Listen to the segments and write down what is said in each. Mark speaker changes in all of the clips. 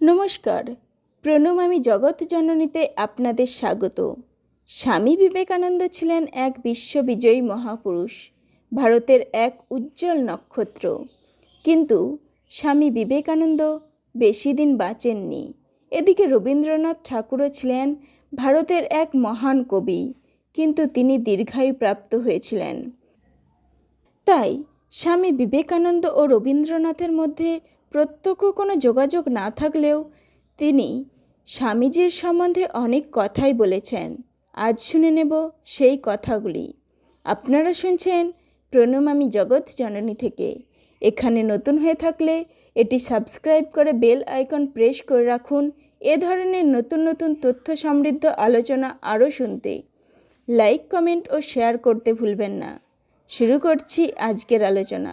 Speaker 1: নমস্কার। প্রণম আমি জগৎ জননীতে আপনাদের স্বাগত। স্বামী বিবেকানন্দ ছিলেন এক বিশ্ববিজয়ী মহাপুরুষ, ভারতের এক উজ্জ্বল নক্ষত্র। কিন্তু স্বামী বিবেকানন্দ বেশি দিন বাঁচেননি। এদিকে রবীন্দ্রনাথ ঠাকুরও ছিলেন ভারতের এক মহান কবি, কিন্তু তিনি দীর্ঘায়ু প্রাপ্ত হয়েছিলেন। তাই স্বামী বিবেকানন্দ ও রবীন্দ্রনাথের মধ্যে প্রত্যক্ষ কোনো যোগাযোগ না থাকলেও তিনি স্বামীজির সম্বন্ধে অনেক কথাই বলেছেন। আজ শুনে নেব সেই কথাগুলি। আপনারা শুনছেন প্রণম আমি জগৎ জননী থেকে। এখানে নতুন হয়ে থাকলে এটি সাবস্ক্রাইব করে বেল আইকন প্রেস করে রাখুন। এ ধরনের নতুন নতুন তথ্য সমৃদ্ধ আলোচনা আরও শুনতে। লাইক, কমেন্ট ও শেয়ার করতে ভুলবেন না। শুরু করছি আজকের আলোচনা।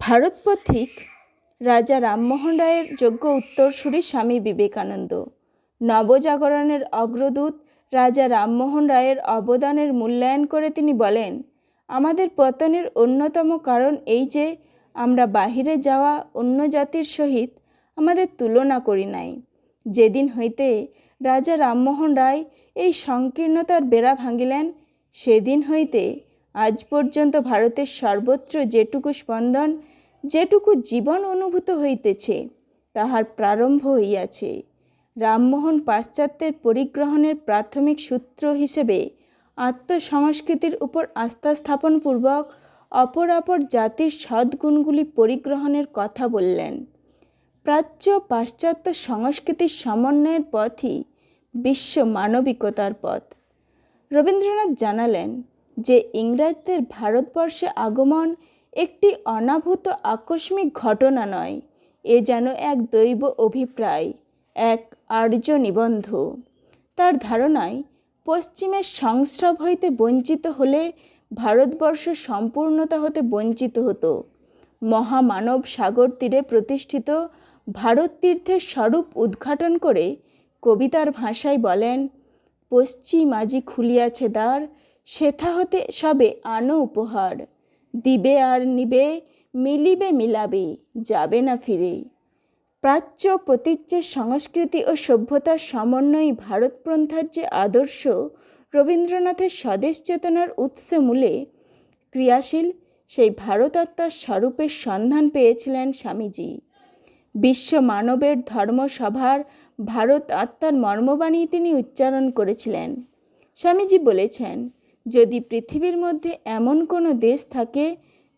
Speaker 1: ভারত পথিক রাজা রামমোহন রায়ের যোগ্য উত্তরসূরি স্বামী বিবেকানন্দ। নবজাগরণের অগ্রদূত রাজা রামমোহন রায়ের অবদানের মূল্যায়ন করে তিনি বলেন, আমাদের পতনের অন্যতম কারণ এই যে, আমরা বাহিরে যাওয়া অন্য জাতির সহিত আমাদের তুলনা করি নাই। যেদিন হইতে রাজা রামমোহন রায় এই সংকীর্ণতার বেড়া ভাঙিলেন, সেদিন হইতে আজ পর্যন্ত ভারতের সর্বত্র যেটুকু স্পন্দন যেটুকু জীবন অনুভূত হইতেছে, তাহার প্রারম্ভ হইয়াছে। রামমোহন পাশ্চাত্যের পরিগ্রহণের প্রাথমিক সূত্র হিসেবে আত্মসংস্কৃতির উপর আস্থা স্থাপনপূর্বক অপর অপর জাতির সদ্গুণগুলি পরিগ্রহণের কথা বললেন। প্রাচ্য পাশ্চাত্য সংস্কৃতির সমন্বয়ের পথই বিশ্ব মানবিকতার পথ। রবীন্দ্রনাথ জানালেন যে ইংরাজদের ভারতবর্ষে আগমন একটি অনাভূত আকস্মিক ঘটনা নয়, এ যেন এক দৈব অভিপ্রায়, এক আর্য নিবন্ধ। তার ধারণায়, পশ্চিমের সংস্রব হইতে বঞ্চিত হলে ভারতবর্ষ সম্পূর্ণতা হতে বঞ্চিত হতো। মহামানব সাগর তীরে প্রতিষ্ঠিত ভারত তীর্থের স্বরূপ উদ্ঘাটন করে কবিতার ভাষায় বলেন, পশ্চিম আজি খুলিয়াছে দ্বার, সেথা হতে সবে আনো উপহার। দিবে আর নিবে, মিলিবে মিলাবে, যাবে না ফিরে। প্রাচ্য প্রতীচ্যের সংস্কৃতি ও সভ্যতার সমন্বয়ী ভারতপ্রন্থার যে আদর্শ, রবীন্দ্রনাথের স্বদেশ চেতনার উৎসে মূলে ক্রিয়াশীল, সেই ভারতাত্মার স্বরূপের সন্ধান পেয়েছিলেন স্বামীজি। বিশ্ব মানবের ধর্মসভার ভারত আত্মার মর্মবাণী তিনি উচ্চারণ করেছিলেন। স্বামীজি বলেছেন যদি পৃথিবীর মধ্যে এমন কোনো দেশ থাকে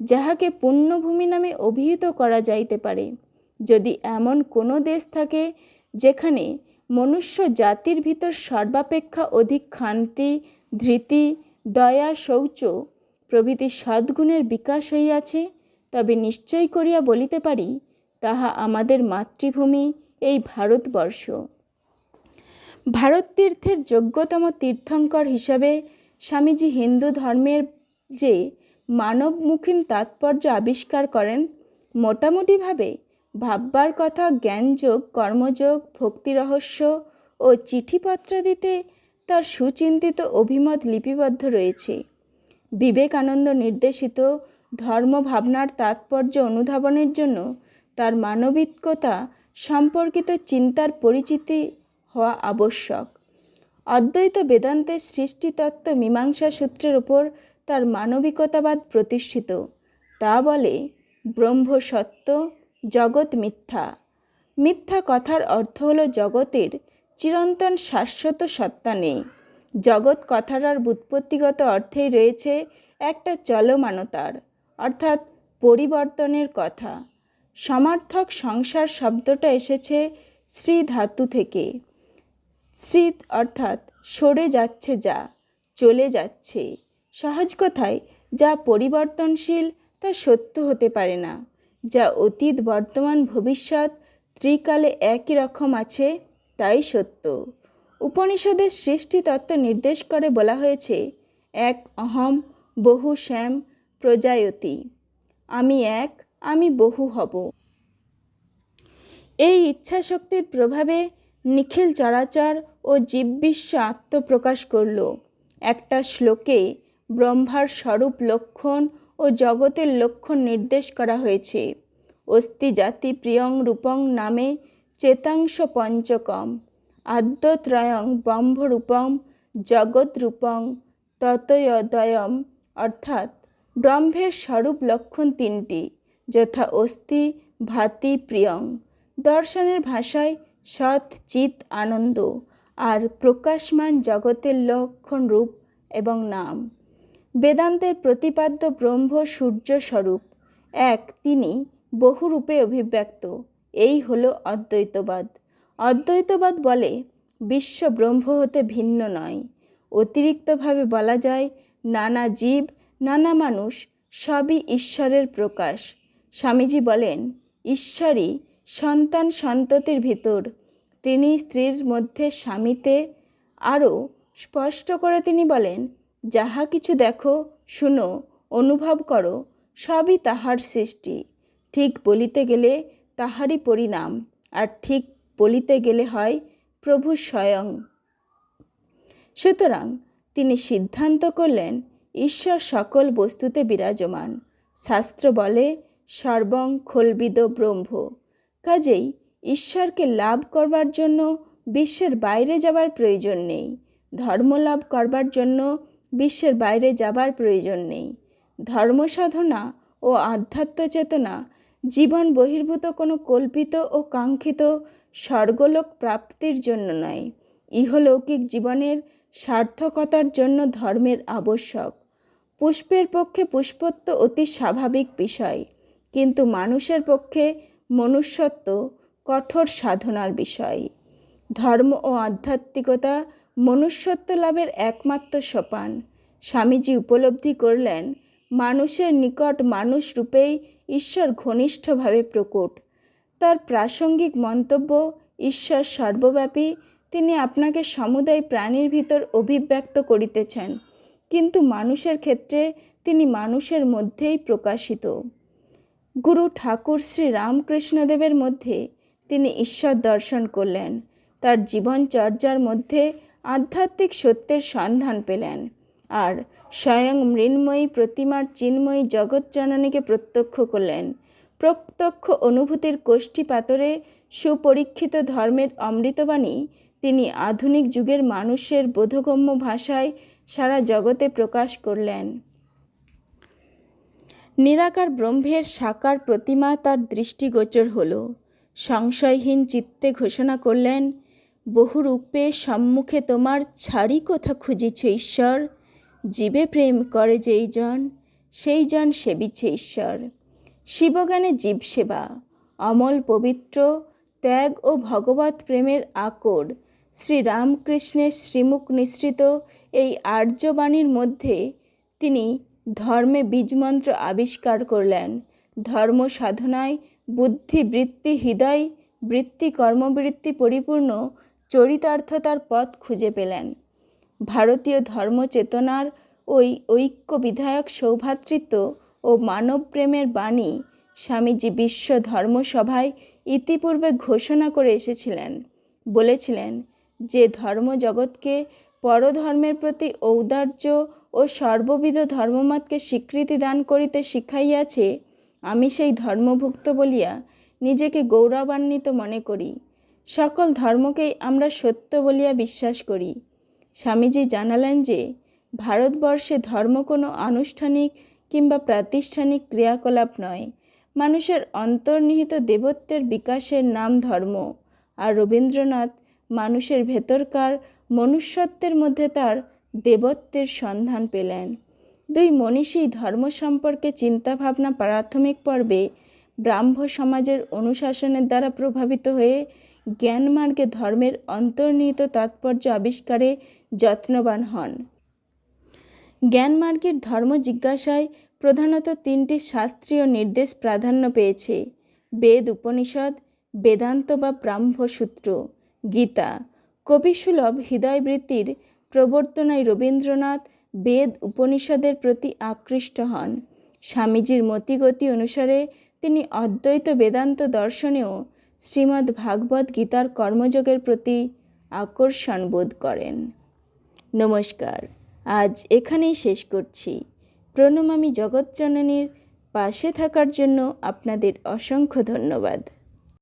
Speaker 1: যাহাকে পুণ্যভূমি নামে অভিহিত করা যাইতে পারে, যদি এমন কোনো দেশ থাকে যেখানে মনুষ্য জাতির ভিতর সর্বাপেক্ষা অধিক শান্তি ধৃতি, দয়া, শৌচ প্রভৃতি সদ্গুণের বিকাশ হইয়াছে, তবে নিশ্চয় করিয়া বলিতে পারি, তাহা আমাদের মাতৃভূমি এই ভারতবর্ষ। ভারত তীর্থের যোগ্যতম তীর্থঙ্কর হিসাবে স্বামীজি হিন্দু ধর্মের যে মানবমুখীন তাৎপর্য আবিষ্কার করেন, মোটামুটিভাবে ভাববার কথা জ্ঞানযোগ, কর্মযোগ ভক্তিরহস্য ও চিঠিপত্রাদিতে তার সুচিন্তিত অভিমত লিপিবদ্ধ রয়েছে। বিবেকানন্দ নির্দেশিত ধর্মভাবনার তাৎপর্য অনুধাবনের জন্য তার মানবিকতা সম্পর্কিত চিন্তার পরিচিতি হওয়া আবশ্যক। অদ্বৈত বেদান্তের সৃষ্টিতত্ত্ব মীমাংসা সূত্রের উপর তার মানবিকতাবাদ প্রতিষ্ঠিত। তা বলে, ব্রহ্ম সত্য, জগৎ মিথ্যা। মিথ্যা কথার অর্থ হলো জগতের চিরন্তন শাশ্বত সত্তা নেই। জগৎ কথাটার বুৎপত্তিগত অর্থেই রয়েছে একটা চলমানতার, অর্থাৎ পরিবর্তনের কথা। সমার্থক সংসার শব্দটা এসেছে শ্রী ধাতু থেকে। স্মৃত অর্থাৎ সরে যাচ্ছে যা, চলে যাচ্ছে। সহজ কথায়, যা পরিবর্তনশীল, তা সত্য হতে পারে না। যা অতীত, বর্তমান, ভবিষ্যৎ, ত্রিকালে একই রকম আছে, তাই সত্য। উপনিষদের সৃষ্টি তত্ত্ব নির্দেশ করে বলা হয়েছে, এক অহম, বহু শ্যাম, প্রজায়তি। আমি এক, আমি বহু হব। এই ইচ্ছাশক্তির প্রভাবে নিখিল চরাচর ও জীববিশ্ব আত্মপ্রকাশ করল। একটা শ্লোকে ব্রহ্মার স্বরূপ লক্ষণ ও জগতের লক্ষণ নির্দেশ করা হয়েছে। অস্থি জাতি প্রিয়ং রূপং নামে চেতাংশ পঞ্চকম, আদ্যত্রয়ং ব্রহ্মরূপম জগৎরূপং ততয়দয়ম। অর্থাৎ ব্রহ্মের স্বরূপ লক্ষণ তিনটি, যথা অস্থি, ভাতি, প্রিয়ং। দর্শনের ভাষায় সৎ চিত আনন্দ আর প্রকাশমান জগতের লক্ষণ রূপ এবং নাম। বেদান্তের প্রতিপাদ্য ব্রহ্ম সূর্য স্বরূপ। এক, তিনি বহুরূপে অভিব্যক্ত। এই হলো অদ্বৈতবাদ। অদ্বৈতবাদ বলে, বিশ্ব ব্রহ্ম হতে ভিন্ন নয়। অতিরিক্তভাবে বলা যায়, নানা জীব, নানা মানুষ সবই ঈশ্বরের প্রকাশ। স্বামীজি বলেন, ঈশ্বরই সন্তান সন্ততির ভিতর। তিনি স্ত্রীর মধ্যে স্বামীতে আরও স্পষ্ট করে তিনি বলেন, যাহা কিছু দেখো, শুনো, অনুভব করো, সবই তাহার সৃষ্টি। ঠিক বলিতে গেলে তাহারই পরিণাম, আর ঠিক বলিতে গেলে হয় প্রভু স্বয়ং। সুতরাং তিনি সিদ্ধান্ত করলেন, ঈশ্বর সকল বস্তুতে বিরাজমান। শাস্ত্র বলে, সর্বং খোলবিদ ব্রহ্ম। কাজেই ঈশ্বরকে লাভ করবার জন্য বিশ্বের বাইরে যাবার প্রয়োজন নেই। ধর্ম লাভ করবার জন্য বিশ্বের বাইরে যাবার প্রয়োজন নেই। ধর্ম সাধনা ও আধ্যাত্ম চেতনা জীবন বহির্ভূত কোনো কল্পিত ও কাঙ্ক্ষিত স্বর্গলোক প্রাপ্তির জন্য নয়। ইহলৌকিক জীবনের সার্থকতার জন্য ধর্মের আবশ্যক। পুষ্পের পক্ষে পুষ্পত্ব অতি স্বাভাবিক বিষয়, কিন্তু মানুষের পক্ষে মনুষ্যত্ব কঠোর সাধনার বিষয়। ধর্ম ও আধ্যাত্মিকতা মনুষ্যত্ব লাভের একমাত্র সোপান। স্বামীজি উপলব্ধি করলেন, মানুষের নিকট মানুষ রূপেই ঈশ্বর ঘনিষ্ঠভাবে প্রকট। তার প্রাসঙ্গিক মন্তব্য, ঈশ্বর সর্বব্যাপী, তিনি আপনাকে সমুদায় প্রাণীর ভিতর অভিব্যক্ত করিতেছেন। কিন্তু মানুষের ক্ষেত্রে তিনি মানুষের মধ্যেই প্রকাশিত। গুরু ঠাকুর শ্রী রামকৃষ্ণদেবের মধ্যে তিনি ঈশ্বর দর্শন করলেন। তার জীবনচর্যার মধ্যে আধ্যাত্মিক সত্যের সন্ধান পেলেন আর স্বয়ং মৃন্ময়ী প্রতিমার চিন্ময়ী জগৎজননীকে প্রত্যক্ষ করলেন। প্রত্যক্ষ অনুভূতির কোষ্ঠী পাতরে সুপরীক্ষিত ধর্মের অমৃতবাণী তিনি আধুনিক যুগের মানুষের বোধগম্য ভাষায় সারা জগতে প্রকাশ করলেন। নিরাকার ব্রহ্মের সাকার প্রতিমা তার দৃষ্টিগোচর হল। সংশয়হীন চিত্তে ঘোষণা করলেন বহুরূপে সম্মুখে তোমার ছাড়ি কোথা খুঁজিছে ঈশ্বর। জীবে প্রেম করে যেই জন, সেই জন সেবিছে ঈশ্বর। শিবগানে জীব সেবা, অমল পবিত্র, ত্যাগ ও ভগবত প্রেমের আকর। শ্রীরামকৃষ্ণের শ্রীমুখ নিঃসৃত এই আর্যবাণীর মধ্যে তিনি ধর্মে বীজমন্ত্র আবিষ্কার করলেন। ধর্ম সাধনায়, বুদ্ধি, বৃত্তি, হৃদয়, বৃত্তি, কর্মবৃত্তি পরিপূর্ণ চরিতার্থতার পথ খুঁজে পেলেন। ভারতীয় ধর্মচেতনার ওই ঐক্য বিধায়ক সৌভাতৃত্ব ও মানবপ্রেমের বাণী স্বামীজি বিশ্ব ধর্মসভায় ইতিপূর্বে ঘোষণা করে এসেছিলেন। বলেছিলেন, যে ধর্ম জগৎকে পরধর্মের প্রতি ঔদার্য ও সর্ববিধ ধর্মমতকে স্বীকৃতি দান করিতে শিখাইয়াছে, আমি সেই ধর্মভুক্ত বলিয়া নিজেকে গৌরবান্বিত মনে করি। সকল ধর্মকেই আমরা সত্য বলিয়া বিশ্বাস করি। স্বামীজি জানালেন যে, ভারতবর্ষে ধর্ম কোনো আনুষ্ঠানিক কিংবা প্রাতিষ্ঠানিক ক্রিয়াকলাপ নয়। মানুষের অন্তর্নিহিত দেবত্বের বিকাশের নাম ধর্ম। আর রবীন্দ্রনাথ মানুষের ভেতরকার মনুষ্যত্বের মধ্যে তার দেবত্বের সন্ধান পেলেন। দুই মনীষী ধর্ম সম্পর্কে চিন্তাভাবনা প্রাথমিক পর্বে ব্রাহ্ম সমাজের অনুশাসনের দ্বারা প্রভাবিত হয়ে জ্ঞানমার্গে ধর্মের অন্তর্নিহিত তাৎপর্য আবিষ্কারে যত্নবান হন। জ্ঞানমার্গের ধর্ম জিজ্ঞাসায় প্রধানত তিনটি শাস্ত্রীয় নির্দেশ প্রাধান্য পেয়েছে। বেদ, উপনিষদ, বেদান্ত বা ব্রাহ্মসূত্র, গীতা। কবিসুলভ হৃদয়বৃত্তির প্রবর্তনায় রবীন্দ্রনাথ বেদ উপনিষদের প্রতি আকৃষ্ট হন। স্বামীজির মতিগতি অনুসারে তিনি অদ্বৈত বেদান্ত দর্শনেও শ্রীমদ্ ভাগবত গীতার কর্মযোগের প্রতি আকর্ষণ বোধ করেন। নমস্কার, আজ এখানেই শেষ করছি। প্রণমামী জগৎজননীর পাশে থাকার জন্য আপনাদের অসংখ্য ধন্যবাদ।